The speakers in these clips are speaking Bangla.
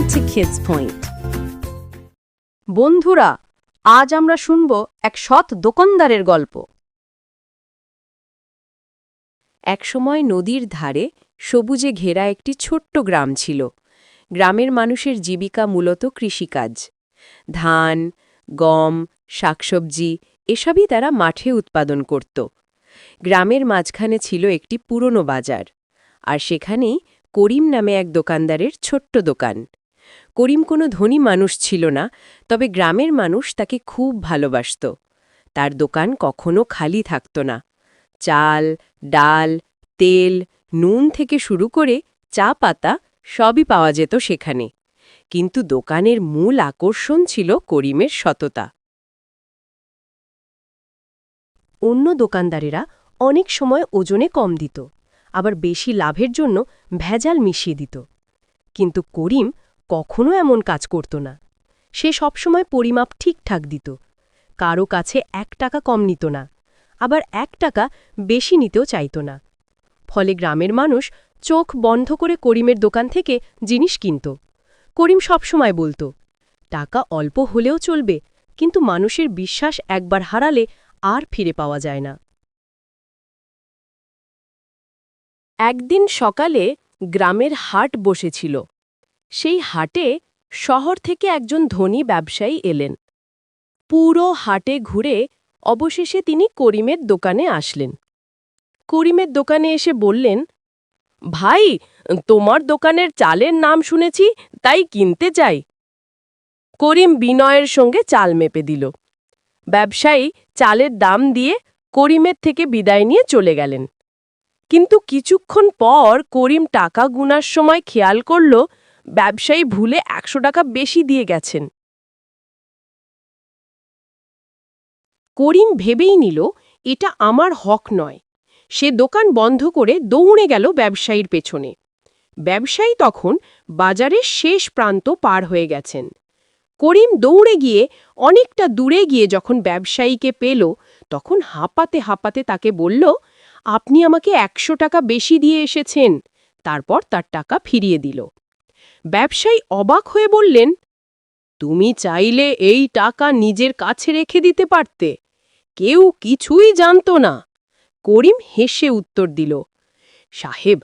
to Kids Point. বন্ধুরা, আজ আমরা শুনব এক সৎ দোকানদারের গল্প। একসময় নদীর ধারে সবুজে ঘেরা একটি ছোট্ট গ্রাম ছিল। গ্রামের মানুষের জীবিকা মূলত কৃষিকাজ। ধান, গম, শাকসবজি এসবই তারা মাঠে উৎপাদন করত। গ্রামের মাঝখানে ছিল একটি পুরনো বাজার। আর সেখানেই করিম নামে এক দোকানদারের ছোট্ট দোকান। করিম কোনো ধনী মানুষ ছিল না, তবে গ্রামের মানুষ তাকে খুব ভালোবাসত। তার দোকান কখনো খালি থাকত না। চাল, ডাল, তেল, নুন থেকে শুরু করে চা, পাতা সবই পাওয়া যেত সেখানে। কিন্তু দোকানের মূল আকর্ষণ ছিল করিমের সততা। অন্য দোকানদারেরা অনেক সময় ওজনে কম দিত, আবার বেশি লাভের জন্য ভেজাল মিশিয়ে দিত। কিন্তু করিম কখনো এমন কাজ করত না। সে সবসময় পরিমাপ ঠিকঠাক দিত। কারও কাছে এক টাকা কম নিত না, আবার এক টাকা বেশি নিতেও চাইত না। ফলে গ্রামের মানুষ চোখ বন্ধ করে করিমের দোকান থেকে জিনিস কিনত। করিম সবসময় বলতো, টাকা অল্প হলেও চলবে, কিন্তু মানুষের বিশ্বাস একবার হারালে আর ফিরে পাওয়া যায় না। একদিন সকালে গ্রামের হাট বসেছিল। সেই হাটে শহর থেকে একজন ধনী ব্যবসায়ী এলেন। পুরো হাটে ঘুরে অবশেষে তিনি করিমের দোকানে আসলেন। করিমের দোকানে এসে বললেন, ভাই, তোমার দোকানের চালের নাম শুনেছি, তাই কিনতে চাই করিম বিনয়ের সঙ্গে চাল মেপে দিল। ব্যবসায়ী চালের দাম দিয়ে করিমের থেকে বিদায় নিয়ে চলে গেলেন। কিন্তু কিছুক্ষণ পর করিম টাকা গুনার সময় খেয়াল করল ব্যবসায়ী ভুলে একশো টাকা বেশি দিয়ে গেছেন। করিম ভেবেই নিল, এটা আমার হক নয়। সে দোকান বন্ধ করে দৌড়ে গেল ব্যবসায়ীর পেছনে। ব্যবসায়ী তখন বাজারের শেষ প্রান্ত পার হয়ে গেছেন। করিম দৌড়ে গিয়ে অনেকটা দূরে গিয়ে যখন ব্যবসায়ীকে পেল, তখন হাঁপাতে হাঁপাতে তাকে বলল, আপনি আমাকে একশো টাকা বেশি দিয়ে এসেছেন। তারপর তার টাকা ফিরিয়ে দিল। ব্যবসায়ী অবাক হয়ে বললেন, তুমি চাইলে এই টাকা নিজের কাছে রেখে দিতে পারতে। কেউ কিছুই জানত না। করিম হেসে উত্তর দিল, সাহেব,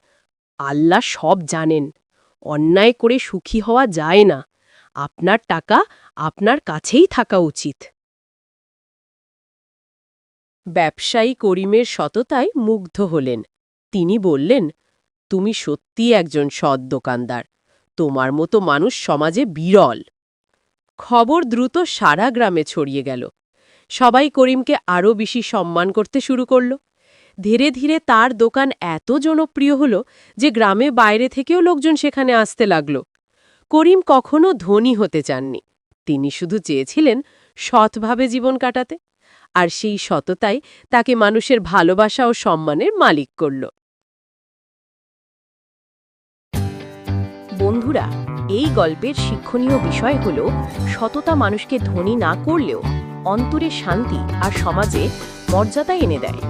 আল্লাহ সব জানেন। অন্যায় করে সুখী হওয়া যায় না। আপনার টাকা আপনার কাছেই থাকা উচিত। ব্যবসায়ী করিমের সততায় মুগ্ধ হলেন। তিনি বললেন, তুমি সত্যি একজন সৎ দোকানদার। তোমার মতো মানুষ সমাজে বিরল। খবর দ্রুত সারা গ্রামে ছড়িয়ে গেল। সবাই করিমকে আরও বেশি সম্মান করতে শুরু করল। ধীরে ধীরে তার দোকান এত জনপ্রিয় হল যে গ্রামে বাইরে থেকেও লোকজন সেখানে আসতে লাগল। করিম কখনো ধনী হতে চাননি। তিনি শুধু চেয়েছিলেন সৎভাবে জীবন কাটাতে। আর সেই সততাই তাকে মানুষের ভালোবাসা ও সম্মানের মালিক করল। বন্ধুরা, এই গল্পের শিক্ষণীয় বিষয় হল, সততা মানুষকে ধনী না করলেও অন্তরে শান্তি আর সমাজে মর্যাদা এনে দেয়।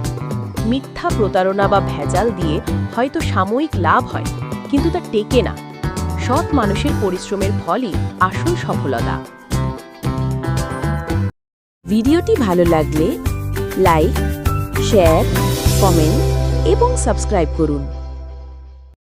মিথ্যা প্রতারণা বা ভেজাল দিয়ে হয়তো সাময়িক লাভ হয়, কিন্তু তা টেকে না। সৎ মানুষের পরিশ্রমের ফলই আসল সফলতা। ভিডিওটি ভালো লাগলে লাইক, শেয়ার, কমেন্ট এবং সাবস্ক্রাইব করুন।